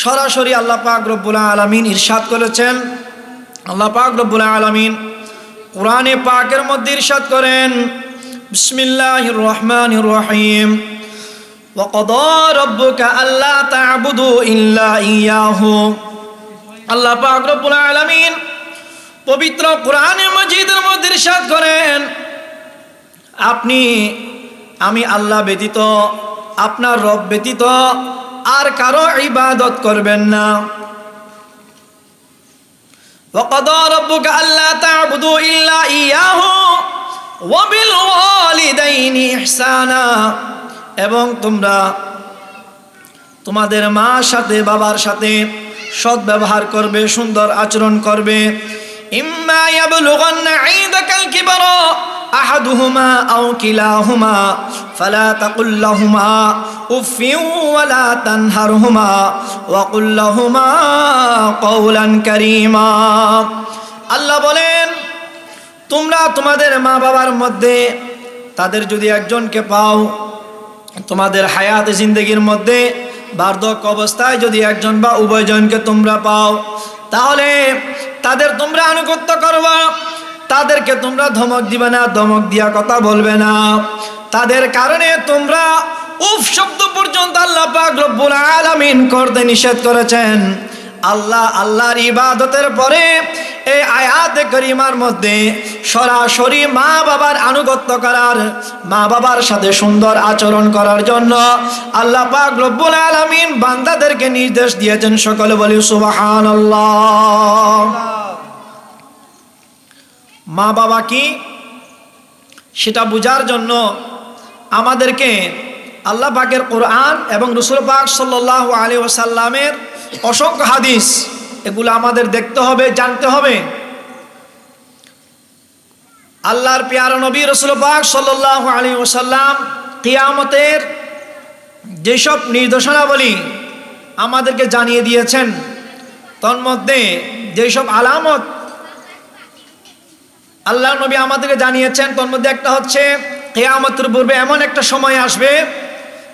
সরাসরি আল্লাহ পাক রব্বুল আলমিন ইরশাদ করেছেন আল্লাহ পাক রব্বুল আলমিন কোরআনে পাকের মধ্যে ইরশাদ করেন বিসমিল্লাহ রহমান রহিম وقضى ربك ألا تعبدوا إلا إياه আল্লাহ পাক রব্বুল আলামিন পবিত্র কোরআনে মজিদের মধ্যে ইরশাদ করেন আপনি আমি আল্লাহ ব্যতীত আপনার রব ব্যতীত আর কারো ইবাদত করবেন না وقضى ربك ألا تعبدوا إلا إياه وبالوالدين إحسانا এবং তোমরা তোমাদের মার সাথে বাবার সাথে সৎ ব্যবহার করবে সুন্দর আচরণ করবে ইম্মা ইয়াবলুগান্না ঈদাকাল কিবারা আহাদুহুমা আও কিলাহুমা তাকুল লাহুমা উফিউ ওয়ালা তানহারহুমা ওয়া কুল লাহুমা কওলান কারীমা। আল্লাহ বলেন, তোমরা তোমাদের মা বাবার মধ্যে, তাদের যদি একজনকে পাও, তোমাদের হায়াত জিন্দগির মধ্যে, বার্ধক্য অবস্থায় যদি একজন বা উভয়জনকে তোমরা পাও, তাহলে তাদের তোমরা আনুগত্য করবা। তাদেরকে তোমরা ধমক দিবে না, ধমক দিয়া কথা বলবে না। তাদের কারণে তোমরা উফ শব্দ পর্যন্ত আল্লাহ পাক রব্বুল আলামিন করতে নিষেধ করেছেন। আল্লাহ, আল্লাহর ইবাদতের পরে এই আয়াতে করিমার মধ্যে সরাসরি মা বাবার আনুগত্য করার মা বাবার সাথে সুন্দর আচরণ করার জন্য আল্লাহ পাক রব্বুল আলামিন বান্দাদেরকে নির্দেশ দিয়েছেন সকলে বলি, সুবহানাল্লাহ। মা বাবা কি? সেটা বোঝার জন্য আমাদেরকে আল্লাহ পাকের কোরআন এবং রসুল পাক সাল্লাহ আলী ওসাল্লামের অসংখ্য হাদিস, এগুলো আমাদের দেখতে হবে, জানতে হবে। আল্লাহর পিয়ার নবী রসুল পাক সাল্লাহ আলী ওসাল্লাম কিয়ামতের যেসব নির্দেশনাবলী আমাদেরকে জানিয়ে দিয়েছেন, তন্মধ্যে যেসব আলামত আল্লাহ নবী আমাদেরকে জানিয়েছেন, তোর মধ্যে একটা হচ্ছে, কেয়ামতের পূর্বে এমন একটা সময় আসবে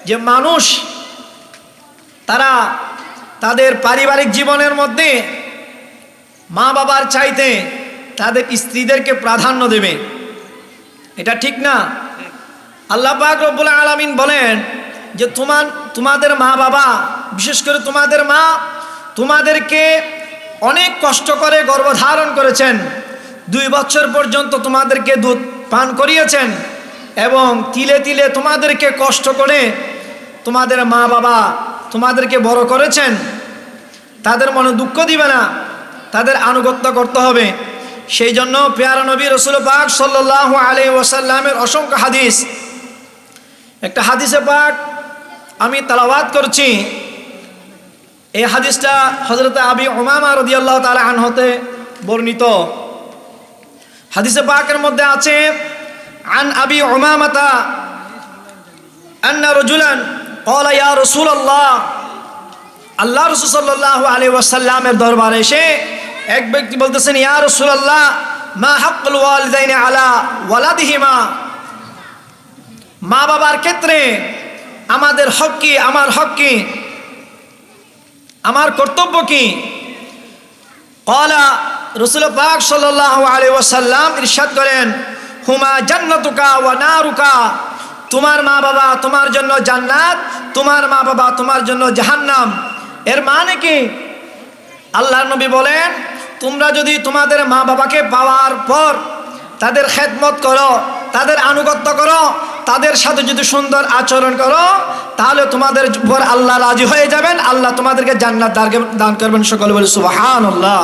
যে মানুষ তারা তাদের পারিবারিক জীবনের মধ্যে মা বাবার চাইতে তাদের স্ত্রীদেরকে প্রাধান্য দেবে। এটা ঠিক না? আল্লাহ পাক রব্বুল আলমিন বলেন যে তোমার, তোমাদের মা বাবা, বিশেষ করে তোমাদের মা, তোমাদেরকে অনেক কষ্ট করে গর্ভধারণ করেছেন। দুই বছর পর্যন্ত তোমাদেরকে দুধ পান করিয়েছেন এবং তিলে তিলে তোমাদেরকে কষ্ট করে তোমাদের মা বাবা তোমাদেরকে বড় করেছেন। তাদের মনে দুঃখ দিবে না, তাদের আনুগত্য করতে হবে। সেই জন্য পেয়ারা নবী রসুল পাক সাল্লাহ আলী ওসাল্লামের অসংখ্য হাদিস। একটা হাদিসে পাক আমি তালাবাদ করছি। এই হাদিসটা হজরত আবি ওমামা রদিয়াল্লাহ তালা আন হতে বর্ণিত। হাদিসে পাকের মধ্যে আছে আন আবি উমামাতা আন্না রজুলান قال يا رسول الله আল্লাহ রসুল সাল্লাহ আলী ওয়াসাল্লামের দরবারে এসে এক ব্যক্তি বলতেছেন ইয়া রসুল্লাহ মা হাক্কুল ওয়ালিদাইনে আলা ওয়ালাদিহিমা মা বাবার ক্ষেত্রে আমাদের হক কি আমার হক কি আমার কর্তব্য কি কলা রসুল পাক সাল্লাহ আলী ওয়াসাল্লাম ইরশাদ করেন, হুমা জান্নাতুকা ওয়া নারুকা? তোমার মা বাবা তোমার জন্য জান্নাত, তোমার মা বাবা তোমার জন্য জাহান্নাম। এর মানে কি? আল্লাহ নবী বলেন, তোমরা যদি তোমাদের মা বাবাকে পাওয়ার পর তাদের খেদমত করো, তাদের আনুগত্য করো তাদের সাথে যদি সুন্দর আচরণ করো, তাহলে তোমাদের উপর আল্লাহ রাজি হয়ে যাবেন। আল্লাহ তোমাদেরকে জান্নাত দান করবেন সকলে বলে সুবাহান আল্লাহ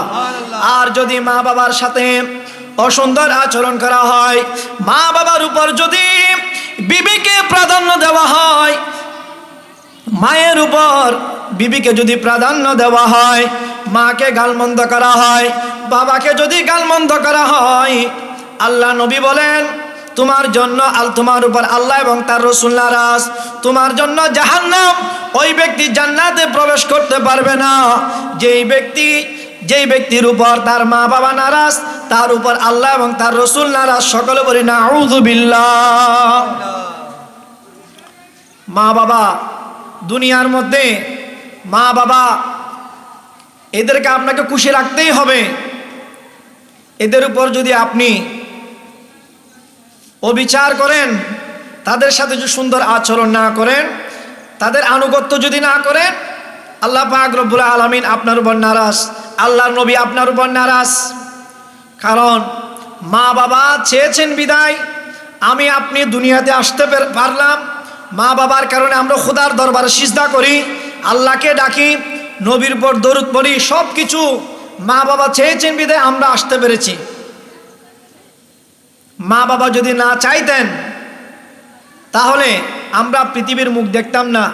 আর যদি মা বাবার সাথে অসুন্দর আচরণ করা হয়, মা বাবার উপর যদি বিবিকে প্রাধান্য দেওয়া হয়, মায়ের উপর বিবিকে যদি প্রাধান্য দেওয়া হয়, মাকে গালমন্দ করা হয়, বাবাকে যদি গালমন্দ করা হয়, আল্লাহ নবী বলেন তোমার জন্য আল তোমার উপর আল্লাহ এবং তার রসুল নারাজ। তোমার জন্য জাহান্নাম, ওই ব্যক্তি জান্নাতে প্রবেশ করতে পারবে না। যেই ব্যক্তি, যেই ব্যক্তির উপর তার মা বাবা নারাজ, তার উপর আল্লাহ এবং তার রসুল নারাজ, সকলে বলি না মা বাবা দুনিয়ার মধ্যে মা বাবা এদেরকে আপনাকে খুশি রাখতেই হবে। এদের উপর যদি আপনি অবিচার করেন, তাদের সাথে যদি সুন্দর আচরণ না করেন, তাদের আনুগত্য যদি না করেন, আল্লাহ পাক রব্বুল আলমিন আপনার উপর নারাজ, আল্লাহর নবী আপনার উপর নারাজ। কারণ মা বাবা চেয়েছেন বিদায়, আমি আপনি দুনিয়াতে আসতে পারলাম মা বাবার কারণে আমরা খুদার দরবারে সিজদা করি, আল্লাহকে ডাকি, নবীর পর দরুদ পড়ি সব কিছু মা বাবা চেয়েছেন বিদায়, আমরা আসতে পেরেছি। মা বাবা যদি না চাইতেন, তাহলে আমরা পৃথিবীর মুখ দেখতাম না।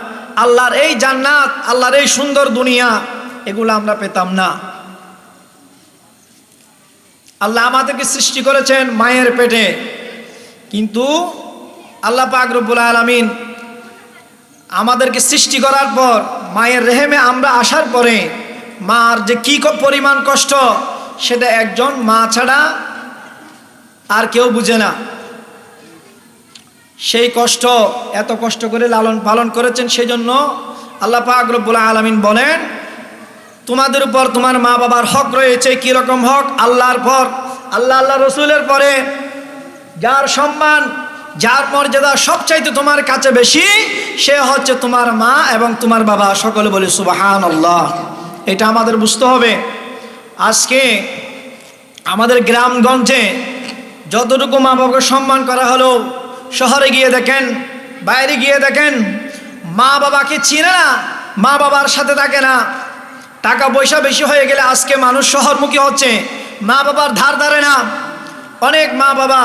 আল্লাহর এই জান্নাত, আল্লাহর এই সুন্দর দুনিয়া, এগুলো আমরা পেতাম না। আল্লাহ আমাদেরকে সৃষ্টি করেছেন মায়ের পেটে। কিন্তু আল্লাহ পাক রব্বুল আলমিন আমাদেরকে সৃষ্টি করার পর, মায়ের রেহেমে আমরা আসার পরে, মার যে কী, পরিমাণ কষ্ট, সেটা একজন মা ছাড়া আর কেউ বুঝে না। সেই কষ্ট, এত কষ্ট করে লালন পালন করেছেন সেই জন্য আল্লাহ পাক আলমিন বলেন, তোমাদের উপর তোমার মা বাবার হক রয়েছে। কি রকম হক? আল্লাহর পর, আল্লাহ আল্লাহ রসুলের পরে। যার সম্মান, যার মর্যাদা সবচাইতে তোমার কাছে বেশি, সে হচ্ছে তোমার মা এবং তোমার বাবা। সকলে বলে সুবাহান আল্লাহ এটা আমাদের বুঝতে হবে। আজকে আমাদের গ্রামগঞ্জে যতটুকু মা বাবাকে সম্মান করা হলো, শহরে গিয়ে দেখেন, বাইরে গিয়ে দেখেন, মা বাবাকে চিনে না, মা বাবার সাথে থাকে না। টাকা পয়সা বেশি হয়ে গেলে আজকে মানুষ শহরমুখী হচ্ছে, মা বাবার ধার ধারে না। অনেক মা বাবা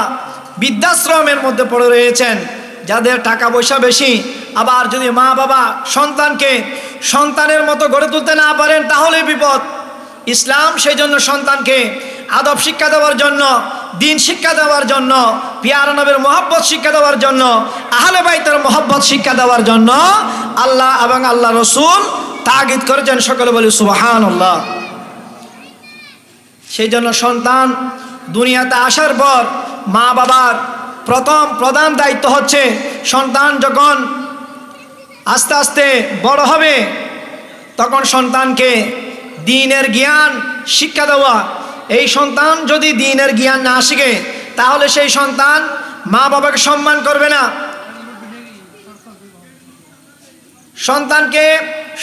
বৃদ্ধাশ্রমের মধ্যে পড়ে রয়েছেন, যাদের টাকা পয়সা বেশি। আবার যদি মা বাবা সন্তানকে সন্তানের মতো গড়ে তুলতে না পারেন তাহলে বিপদ। ইসলাম সেই জন্য সন্তানকে আদব শিক্ষা দেওয়ার জন্য দিন শিক্ষা দেওয়ার জন্য, পিয়ার নবের মহব্বত শিক্ষা দেওয়ার জন্য, আহলে বাইতের মহব্বত শিক্ষা দেওয়ার জন্য আল্লাহ এবং আল্লাহ রসুল তাগিদ করেছেন সকলে বলি সুবাহান আল্লাহ সেই জন্য সন্তান দুনিয়াতে আসার পর মা বাবার প্রথম প্রধান দায়িত্ব হচ্ছে সন্তান যখন আস্তে আস্তে বড় হবে, তখন সন্তানকে দিনের জ্ঞান, শিক্ষা দেওয়া এই সন্তান যদি দিনের জ্ঞান না শিখে, তাহলে সেই সন্তান মা বাবাকে সম্মান করবে না। সন্তানকে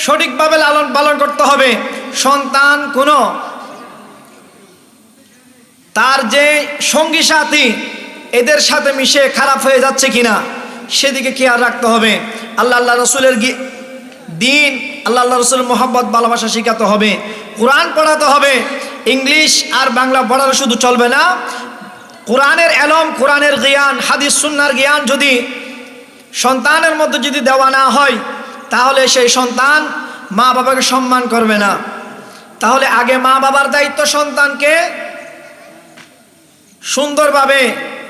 সঠিকভাবে লালন পালন করতে হবে। সন্তান কোনো তার যে সঙ্গী সাথী, এদের সাথে মিশে খারাপ হয়ে যাচ্ছে কিনা, সেদিকে খেয়াল রাখতে হবে। আল্লাহ আল্লাহ রসুলের দিন, আল্লাহ আল্লাহ রসুল মোহাম্মদ ভালোবাসা শেখাতে হবে। কোরআন পড়াতে হবে। ইংলিশ আর বাংলা পড়ালে শুধু চলবে না। কোরআনের এলম, কোরআনের জ্ঞান, হাদিস, সুন্নার জ্ঞান যদি সন্তানের মধ্যে যদি দেওয়া না হয়, তাহলে সেই সন্তান মা বাবাকে সম্মান করবে না। তাহলে আগে মা বাবার দায়িত্ব সন্তানকে সুন্দরভাবে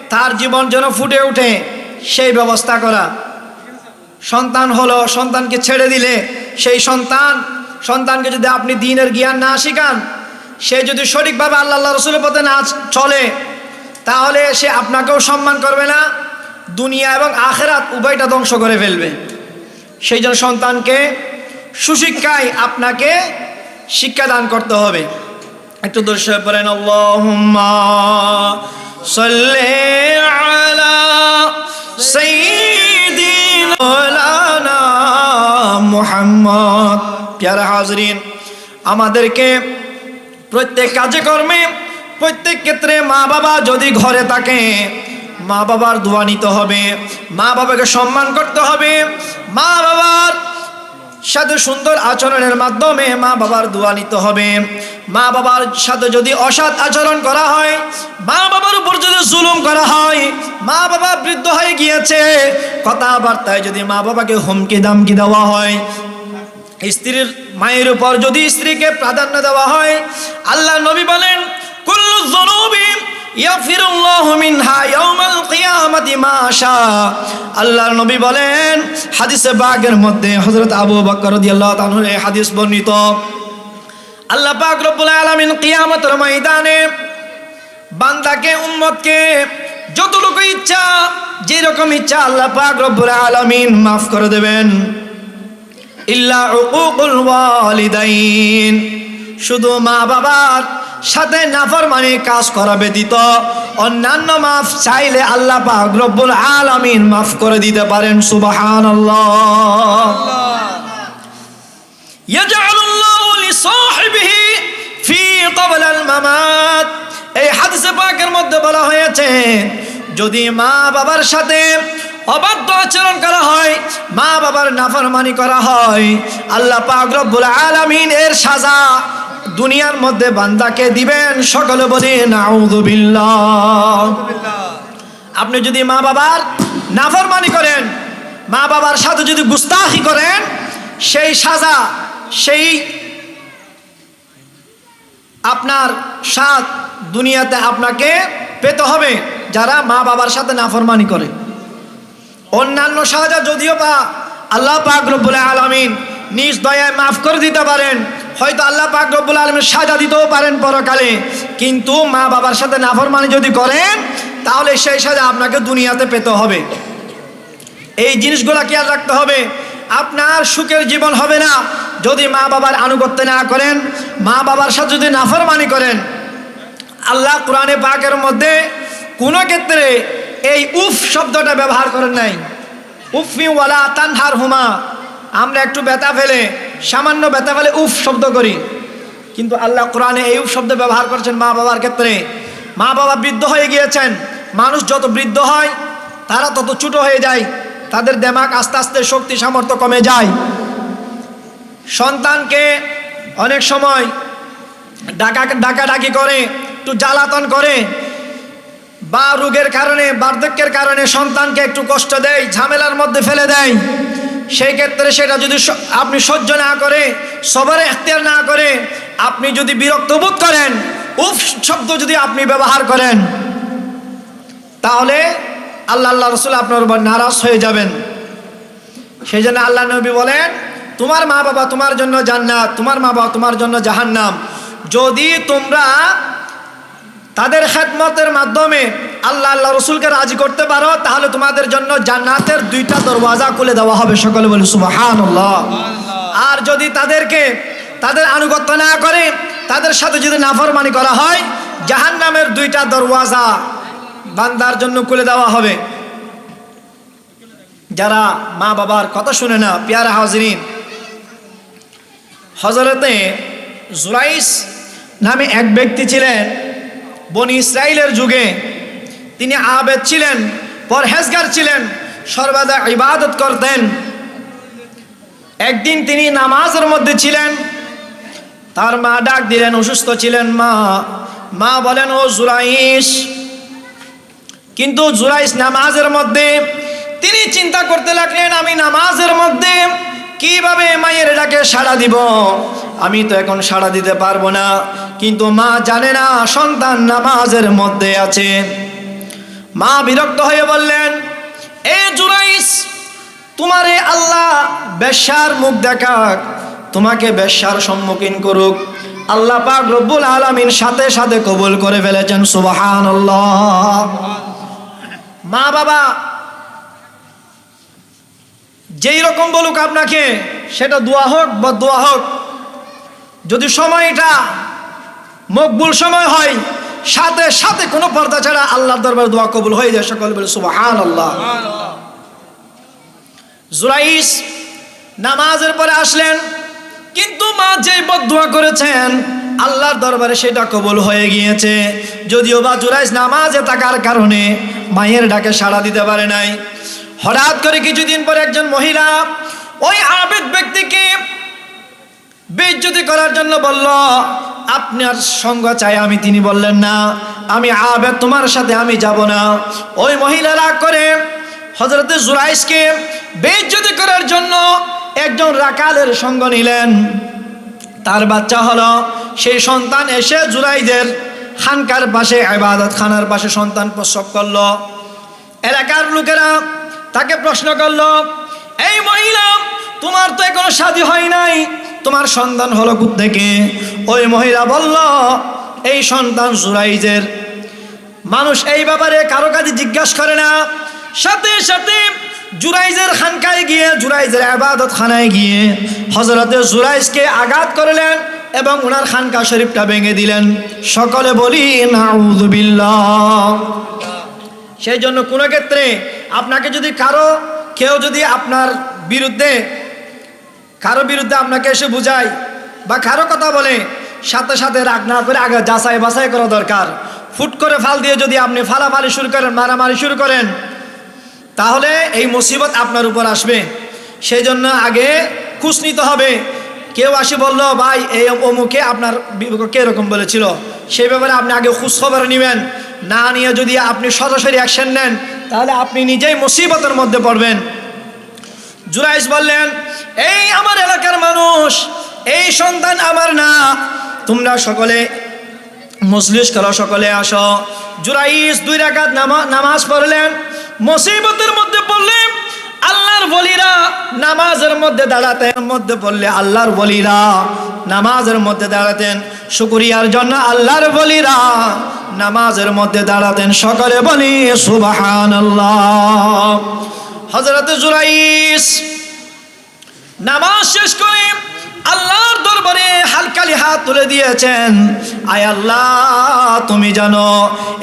তার জীবন যেন ফুটে ওঠে, সেই ব্যবস্থা করা। সন্তান হলো, সন্তানকে ছেড়ে দিলে সেই সন্তান, সন্তানকে যদি আপনি দিনের জ্ঞান না শিখান সে যদি সঠিকভাবে আল্লাহ রসুলের পথে না চলে, তাহলে সে আপনাকেও সম্মান করবে না, দুনিয়া এবং আখেরাত উভয়টা ধ্বংস করে ফেলবে। সেই জন্য সন্তানকে সুশিক্ষায় আপনাকে শিক্ষাদান করতে হবে। একটু দর্শক পড়েন, আল্লাহুম্মা সাল্লি আলা মুহাম্মদ। প্যারা হাজরিন, আমাদেরকে প্রত্যেক কাজে কর্মে, প্রত্যেক ক্ষেত্রে মা বাবা যদি ঘরে থাকে, মা বাবার দোয়া নিতে হবে, মা বাবাকে সম্মান করতে হবে, মা বাবার সাথে সুন্দর আচরণের মাধ্যমে মা বাবার দোয়া নিতে হবে, মা বাবার সাথে যদি অসৎ আচরণ করা হয়, মা বাবার উপর যদি জুলুম করা হয়, মা বাবা বৃদ্ধ হয়ে গিয়েছে, কথাবার্তায় যদি মা বাবাকে হুমকি দামকি দেওয়া হয় স্ত্রীর মায়ের উপর যদি স্ত্রীকে প্রাধান্য দেওয়া হয়, আল্লাহ নবী বলেন, কুল্লু শা আল্লাহর বলেন, হাদিসে বাগের মধ্যে হযরত আবু হাদিস বর্ণিত। আল্লাহ পাক বান্দাকে, উম্মতকে যতটুকু ইচ্ছা, যেরকম ইচ্ছা আল্লাহ পাক রব্বুল আলামিন মাফ করে দেবেন। শুধু মা বাবার সাথে নাফরমানি কাজ করা ব্যতীত অন্যান্য মাফ চাইলে আল্লাহ রব্বুল আলামিন মাফ করে দিতে পারেন, সুবহানাল্লাহ। ফি এই মধ্যে বলা হয়েছে, যদি মা বাবার সাথে অবাধ্য আচরণ করা হয়, মা বাবার নাফরমানি করা হয়। আল্লাহ পাক রব্বুল আলামিন এর সাজা দুনিয়ার মধ্যে বান্দাকে দিবেন। সকলে বলে নাউযুবিল্লাহ আপনি যদি মা বাবার নাফরমানি করেন, মা বাবার সাথে যদি গুস্তাখি করেন, সেই সাজা, সেই আপনার সাথ দুনিয়াতে আপনাকে পেতে হবে যারা মা বাবার সাথে নাফরমানি করে। অন্যান্য সাজা যদিও বা আল্লাহ পাক রব্বুল আলমিন নিজ দয়ায় মাফ করে দিতে পারেন, হয়তো আল্লাহ পাক রব্বুল আলমিন সাজা দিতেও পারেন পরকালে। কিন্তু মা বাবার সাথে নাফরমানি যদি করেন, তাহলে সেই সাজা আপনাকে দুনিয়াতে পেতে হবে। এই জিনিসগুলো খেয়াল রাখতে হবে। আপনার সুখের জীবন হবে না যদি মা বাবার আনুগত্য না করেন, মা বাবার সাথে যদি নাফরমানি করেন। আল্লাহ কোরআনে পাকের মধ্যে কোনো ক্ষেত্রে এই উফ শব্দটা ব্যবহার করেন নাই। উফি ওয়ালা তানহার হুমা। আমরা একটু ব্যথা ফেলে, সামান্য ব্যথা ফেলে উফ শব্দ করি। কিন্তু আল্লাহ কোরআনে এই উফ শব্দ ব্যবহার করছেন মা বাবার ক্ষেত্রে। মা বাবা বৃদ্ধ হয়ে গিয়েছেন। মানুষ যত বৃদ্ধ হয়, তারা তত ছোট হয়ে যায়। তাদের দেমাগ আস্তে আস্তে শক্তি সামর্থ্য কমে যায়। সন্তানকে অনেক সময় ডাকা ডাকাডাকি করে, একটু জ্বালাতন করে। বা রোগের কারণে, বার্ধক্যের কারণে সন্তানকে একটু কষ্ট দেয়, ঝামেলার মধ্যে ফেলে দেয়, সেই ক্ষেত্রে সেটা যদি আপনি সহ্য না করে, সবারে এখতিয়ার না করে, আপনি যদি বিরক্ত বোধ করেন, উফ, শব্দ যদি আপনি ব্যবহার করেন, তাহলে আল্লাহ আল্লাহ রসুল আপনার উপর নারাজ হয়ে যাবেন। সেই জন্য আল্লাহ নবী বলেন, তোমার মা বাবা তোমার জন্য জান্নাত, তোমার মা বাবা তোমার জন্য জাহান্নাম। যদি তোমরা তাদের খেদমতের মাধ্যমে আল্লাহ আল্লাহ রসুলকে রাজি করতে পারো, তাহলে তোমাদের জন্য জান্নাতের দুইটা দরওয়াজা খুলে দেওয়া হবে। সকলে বলি সুবাহান আর যদি তাদেরকে, তাদের আনুগত্য না করে, তাদের সাথে যদি নাফরমানি করা হয়, জাহান্নামের দুইটা দরওয়াজা বান্দার জন্য খুলে দেওয়া হবে। যারা মা বাবার কথা শুনে না, পেয়ারা হাজরিন হজরতে জুরাইস নামে এক ব্যক্তি ছিলেন বনি ইসরায়েলের যুগে তিনি আবেদ ছিলেন, পরহেজগার ছিলেন, সর্বদা ইবাদত করতেন। একদিন তিনি নামাজের মধ্যে ছিলেন, তার মা ডাক দিলেন, অসুস্থ ছিলেন মা। মা বলেন, ও জুরাইস কিন্তু জুরাইস নামাজের মধ্যে তিনি চিন্তা করতে লাগলেন, আমি নামাজের মধ্যে কীভাবে মায়ের ডাকে সাড়া দিব? আমি তো এখন সাড়া দিতে পারব না। কিন্তু মা জানে না, সন্তান নামাজের মধ্যে আছে। মা বিরক্ত হয়ে বললেন, এ জুরাইস তোমারে আল্লাহ বেশ্যার মুখ দেখাক, তোমাকে বেশ্যার সম্মুখীন করুক। আল্লাহ পাক রব্বুল আলামিন সাথে সাথে কবুল করে ফেলেছেন, সুবহানাল্লাহ। মা বাবা, যেই রকম বলুক আপনাকে, সেটা দোয়া হোক বা দোয়া হোক যদি সময়টা মকবুল সময় হয়, সাথে সাথে কোনো পর্দা ছাড়া আল্লাহর দরবার দোয়া কবুল হয়ে যায়, সকল বলে সুবাহান আল্লাহ জুরাইস নামাজের পরে আসলেন, কিন্তু মা যে বদুয়া করেছেন, আল্লাহর দরবারে সেটা কবুল হয়ে গিয়েছে। যদিও বা জুরাইস নামাজে থাকার কারণে মায়ের ডাকে সাড়া দিতে পারে নাই। হঠাৎ করে কিছুদিন পরে একজন মহিলা ওই আবেদ ব্যক্তিকে বেজ্জতি করার জন্য বলল আপনার সঙ্গ চাই আমি। তিনি বললেন, না, আমি আবেদ তোমার সাথে আমি যাব না। ওই মহিলা রাগ করে হজরতে জুরাইসকে বেজ্জতি করার জন্য একজন রাকালের সঙ্গ নিলেন। তার বাচ্চা হলো সেই সন্তান এসে জুরাইদের খানকার পাশে আবাদত খানার পাশে সন্তান প্রসব করল। এলাকার লোকেরা তাকে প্রশ্ন করল, এই মহিলা, তোমার তো এখনও শাদী হয় নাই। তোমার সন্তান হলো থেকে। ওই মহিলা বলল, এই সন্তান জুরাইজের। মানুষ এই ব্যাপারে কারও কাছে জিজ্ঞাসা করে না। সাথে সাথে জুরাইজের খানকায় গিয়ে, জুরাইজের আবাদত খানায় গিয়ে হজরতে জুরাইজকে আঘাত করলেন এবং ওনার খানকা শরীফটা ভেঙে দিলেন। সকলে বলি সেই জন্য কোনো ক্ষেত্রে আপনাকে যদি কারও, কেউ যদি আপনার বিরুদ্ধে কারও বিরুদ্ধে আপনাকে এসে বুঝায় বা কারও কথা বলে, সাথে সাথে রাগ না করে আগে যাচাই বাছাই করা দরকার। ফুট করে ফাল দিয়ে যদি আপনি ফালাফালি শুরু করেন, মারামারি শুরু করেন, তাহলে এই মুসিবত আপনার উপর আসবে। সেই জন্য আগে খুশ নিতে হবে। কেউ আসি বলল, ভাই, এই অমুকে আপনার এরকম বলেছিল? সেই ব্যাপারে আপনি আগে খুশ খবর নেবেন। না নিয়ে যদি আপনি সরাসরি অ্যাকশন নেন, তাহলে আপনি নিজেই মুসিবতের মধ্যে পড়বেন। জুরাইস বললেন, এই আমার এলাকার মানুষ, এই সন্তান আমার না। তোমরা সকলে মজলিস করো, সকলে আসো। জুরাইস দুই রাকাত নামা- নামাজ পড়লেন। মুসিবতের মধ্যে পড়লেন আল্লাহর বলিরা নামাজের মধ্যে দাঁড়াতেন, মধ্যে পড়লে আল্লাহর বলিরা নামাজের মধ্যে দাঁড়াতেন। শুকুরিয়ার জন্য আল্লাহর বলিরা নামাজের মধ্যে দাঁড়াতেন। সকলে বলি সুবাহান আল্লাহ হজরত জুরাইস নামাজ শেষ করে আল্লাহর দরবারে হালকালি হাত তুলে দিয়েছেন। আয় আল্লাহ, তুমি জানো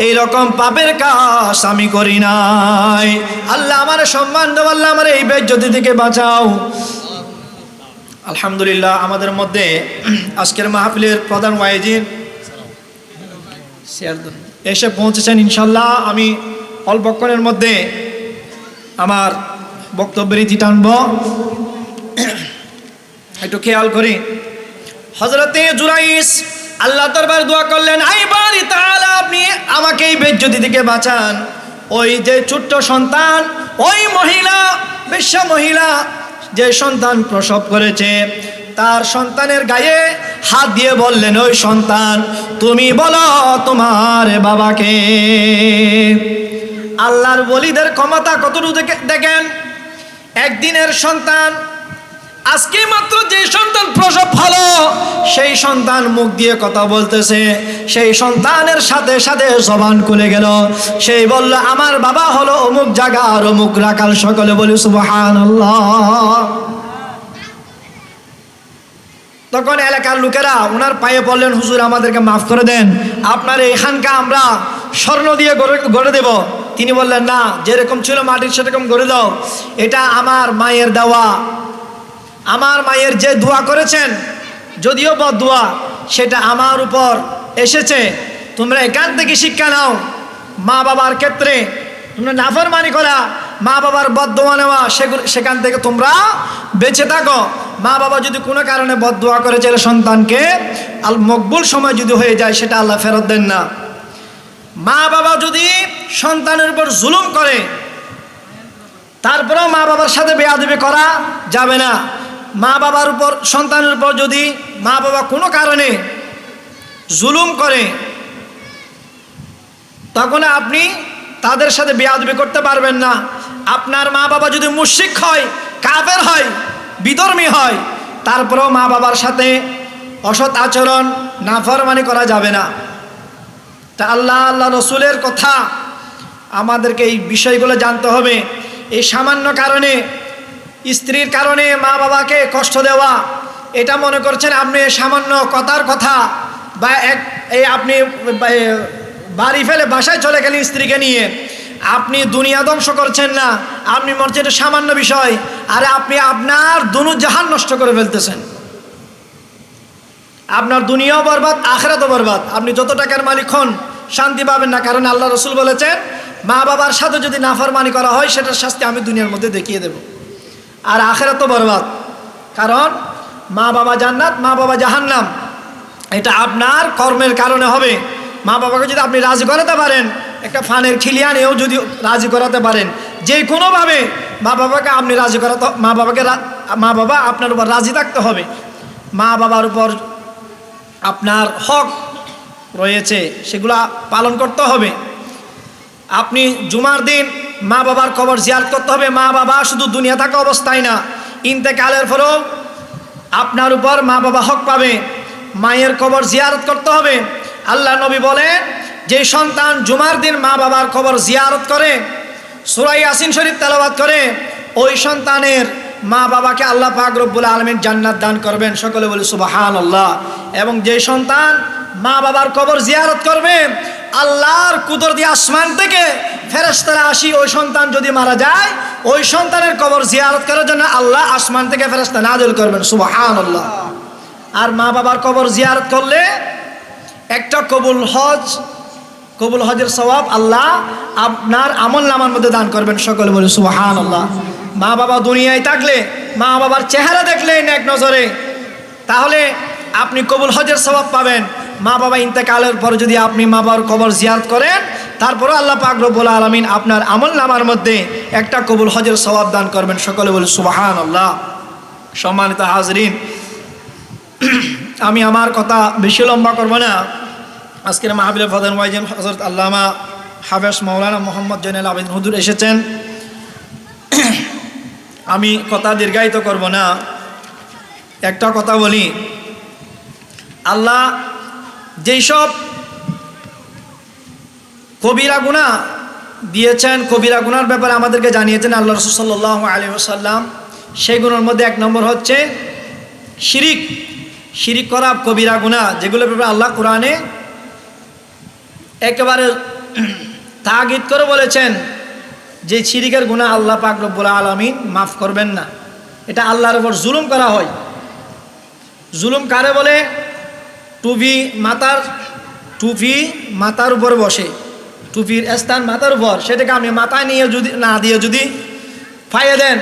এই রকম পাপের কাজ আমি করি নাই। আল্লাহ আমার সম্মান দেব আল্লাহ আমার এই বেজ্জতি থেকে বাঁচাও। আলহামদুলিল্লাহ, আমাদের মধ্যে আজকের মাহফিলের প্রধান ওয়াইজিন এসে পৌঁছেছেন ইনশাল্লাহ আমি অল্পক্ষণের মধ্যে আমার বক্তব্যের ইতি টানব। একটু খেয়াল করি। হজরতে জুরাইস আল্লাহ দরবার দোয়া করলেন আই বাড়ি তাহলে আপনি আমাকে এই বেজ্জতি থেকে বাঁচান। ওই যে ছোট্ট সন্তান, ওই মহিলা, বিশ্ব মহিলা, যে সন্তান প্রসব করেছে, তার সন্তানের গায়ে হাত দিয়ে বললেন, ওই সন্তান, তুমি বলো তোমার বাবাকে। আল্লাহর বলিদের ক্ষমতা কতটুকু দেখেন? একদিনের সন্তান, আজকে মাত্র যে সন্তান প্রসব হলো, সেই সন্তান মুখ দিয়ে কথা বলতেছে। সেই সন্তানের সাথে সাথে জবান খুলে গেল। সেই বলল, আমার বাবা হলো অমুক জায়গা আর অমুক রাখাল সকলে বলি সুবহান তখন এলাকার লোকেরা ওনার পায়ে পড়লেন, হুজুর, আমাদেরকে মাফ করে দেন। আপনার এখানকা আমরা স্বর্ণ দিয়ে গড়ে গড়ে দেব। তিনি বললেন, না, যেরকম ছিল মাটির, সেরকম গড়ে দাও। এটা আমার মায়ের দেওয়া। আমার মায়ের যে দোয়া করেছেন, যদিও বদ সেটা আমার উপর এসেছে। তোমরা এখান থেকে শিক্ষা নাও মা বাবার ক্ষেত্রে। তোমরা নাফরমানি করা, মা বাবার বদোয়া নেওয়া, সেগুলো, সেখান থেকে তোমরা বেঁচে থাকো। মা বাবা যদি কোনো কারণে বদোয়া করে ছেলে সন্তানকে আল মকবুল সময় যদি হয়ে যায়, সেটা আল্লাহ ফেরত দেন না। মা বাবা যদি সন্তানের উপর জুলুম করে, তারপরেও মা বাবার সাথে বেয়াদবি করা যাবে না। মা বাবার উপর, সন্তানের উপর যদি মা বাবা কোনো কারণে জুলুম করে, তখন আপনি তাদের সাথে বেয়াদবি করতে পারবেন না। আপনার মা বাবা যদি মুশিক হয়, কাফের হয়, বিধর্মী হয়, তারপরেও মা বাবার সাথে অসৎ আচরণ, নাফরমানি করা যাবে না। তা আল্লাহ আল্লাহ রসুলের কথা আমাদেরকে এই বিষয়গুলো জানতে হবে। এই সামান্য কারণে, স্ত্রীর কারণে মা বাবাকে কষ্ট দেওয়া, এটা মনে করছেন আপনি সামান্য কথার কথা বা এক, এই আপনি বাড়ি ফেলে বাসায় চলে গেলেন স্ত্রীকে নিয়ে। আপনি দুনিয়া ধ্বংস করছেন না, আপনি মনে এটা সামান্য বিষয়, আর আপনি আপনার দুনু জাহান নষ্ট করে ফেলতেছেন। আপনার দুনিয়াও বরবাদ, আখরাতও বরবাদ। আপনি যত টাকার মালিক হন শান্তি পাবেন না, কারণ আল্লাহ রসুল বলেছেন, মা বাবার সাথে যদি নাফরমানি করা হয়, সেটার শাস্তি আমি দুনিয়ার মধ্যে দেখিয়ে দেব। আর আখেরা তো বরবাদ। কারণ মা বাবা জান্নাত, মা বাবা জাহান্নাম। এটা আপনার কর্মের কারণে হবে। মা বাবাকে যদি আপনি রাজি করাতে পারেন, একটা ফানের খিলিয়ানেও যদি রাজি করাতে পারেন, যে কোনোভাবে মা বাবাকে আপনি রাজি করাতে, মা বাবাকে মা বাবা আপনার উপর রাজি থাকতে হবে। মা বাবার উপর আপনার হক রয়েছে, সেগুলা পালন করতে হবে। আপনি জুমার দিন মা বাবার কবর জিয়ার করতে হবে। মা বাবা শুধু দুনিয়া থাকা অবস্থায় না, ইন্তেকালের পরেও আপনার উপর মা বাবা হক পাবে। মায়ের কবর জিয়ারত করতে হবে। আল্লাহ নবী বলেন, যে সন্তান জুমার দিন মা বাবার কবর জিয়ারত করে, সুরাই আসিন শরীফ তেলাবাদ করে, ওই সন্তানের মা বাবাকে আল্লাহ পাক রব্বুল আলমীর জান্নাত দান করবেন। সকলে বলি সুবাহান আল্লাহ এবং যে সন্তান মা বাবার কবর জিয়ারত করবে। আল্লাহর কুদর দিয়ে আসমান থেকে ফেরেশতারা আসি, ওই সন্তান যদি মারা যায়, ওই সন্তানের কবর জিয়ারত করার জন্য আল্লাহ আসমান থেকে ফেরেশতা নাজল করবেন সুবাহান আল্লাহ আর মা বাবার কবর জিয়ারত করলে একটা কবুল হজ, কবুল হজের সওয়াব আল্লাহ আপনার আমল নামার মধ্যে দান করবেন, সকলে বলে সুবাহান আল্লাহ মা বাবা দুনিয়ায় থাকলে মা বাবার চেহারা দেখলে এক নজরে, তাহলে আপনি কবুল হজের স্বভাব পাবেন। মা বাবা ইন্তেকালের পর যদি আপনি মা বাবার কবর জিয়ারত করেন তারপরে আল্লাহ পাক রব্বুল আলমিন আপনার আমল নামার মধ্যে একটা কবুল হজের স্বভাব দান করবেন। সকলে বলে সুবাহান আল্লাহ সম্মানিত হাজরিন, আমি আমার কথা বেশি লম্বা করব না। আজকের মাহাবিল ফদন ওয়াইজিম হজরত আল্লামা হাফেজ মৌলানা মোহাম্মদ জৈনাল আবেদিন হুদুর এসেছেন। আমি কথা দীর্ঘায়িত করব না। একটা কথা বলি, আল্লাহ যেই সব কবিরা গুণা দিয়েছেন, কবিরা গুনার ব্যাপারে আমাদেরকে জানিয়েছেন আল্লাহ রসুল্লাহ আলী সাল্লাম সেই গুণের মধ্যে এক নম্বর হচ্ছে শিরিক। শিরিক করা কবিরা গুণা যেগুলোর ব্যাপারে আল্লাহ কোরআনে একেবারে তাগিদ করে বলেছেন যে শিরিকের গুণা আল্লাহ পাক রব্বুল আলমিন মাফ করবেন না। এটা আল্লাহর উপর জুলুম করা হয়। জুলুম কারে বলে? টুপি মাতার, টুপি মাথার উপর বসে। টুপির স্থান মাথার উপর। সেটাকে আপনি মাথায় নিয়ে যদি না দিয়ে যদি ফাইয়ে দেন,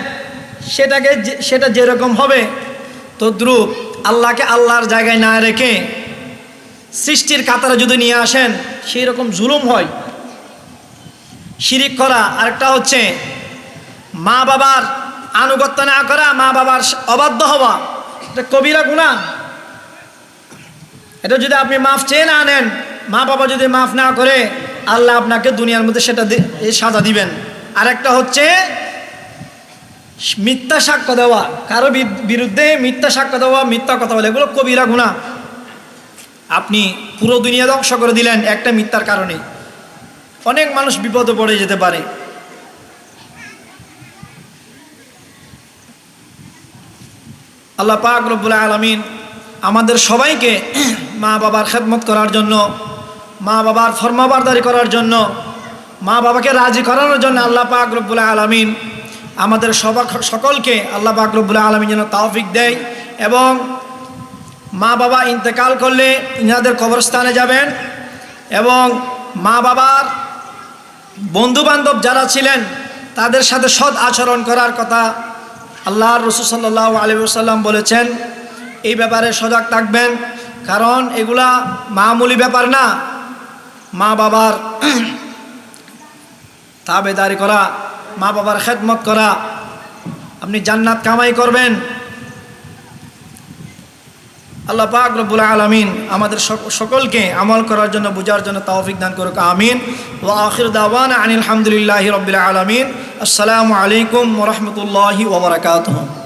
সেটাকে সেটা যেরকম হবে, তদ্রুপ আল্লাহকে আল্লাহর জায়গায় না রেখে সৃষ্টির কাতারে যদি নিয়ে আসেন সেই রকম জুলুম হয়। শিরিক করা। আরেকটা হচ্ছে মা বাবার আনুগত্য না করা মা বাবার অবাধ্য হওয়া। এটা কবিরা গুণা এটা যদি আপনি মাফ চেয়ে না আনেন মা বাবা যদি মাফ না করে, আল্লাহ আপনাকে দুনিয়ার মধ্যে সেটা সাজা দিবেন। আর একটা হচ্ছে মিথ্যা সাক্ষ্য দেওয়া। কারও বিরুদ্ধে মিথ্যা সাক্ষ্য দেওয়া, মিথ্যা কথা বলে, এগুলো কবিরা গুণা আপনি পুরো দুনিয়া ধ্বংস করে দিলেন একটা মিথ্যার কারণে। অনেক মানুষ বিপদে পড়ে যেতে পারে। আল্লাহ পাক রব্বুল আলমিন আমাদের সবাইকে মা বাবার খেদমত করার জন্য, মা বাবার ফর্মাবারদারি করার জন্য, মা বাবাকে রাজি করানোর জন্য আল্লাহ পাক রব্বুল আলমিন আমাদের সবা সকলকে আল্লাহ পাক রব্বুল আলমিন যেন তাওফিক দেয় এবং মা বাবা ইন্তেকাল করলে ইনাদের কবরস্থানে যাবেন এবং মা বাবার বন্ধু বান্ধব যারা ছিলেন তাদের সাথে সৎ আচরণ করার কথা আল্লাহ রসুল আলী সাল্লাম বলেছেন। এই ব্যাপারে সজাগ থাকবেন। কারণ এগুলা মামুলি ব্যাপার না। মা বাবার তাবেদারি করা, মা বাবার খেদমত করা, আপনি জান্নাত কামাই করবেন। আল্লাহ পাক রব্বুল আলমিন আমাদের সক- সকলকে আমল করার জন্য, বোঝার জন্য তৌফিক দান করুক, আমিন। ও আখির দাওয়ান আনিল হামদুলিল্লাহি রবিল আলমিন। আসসালামু আলাইকুম ওরহমতুল্লাহি ওবরাকাতহ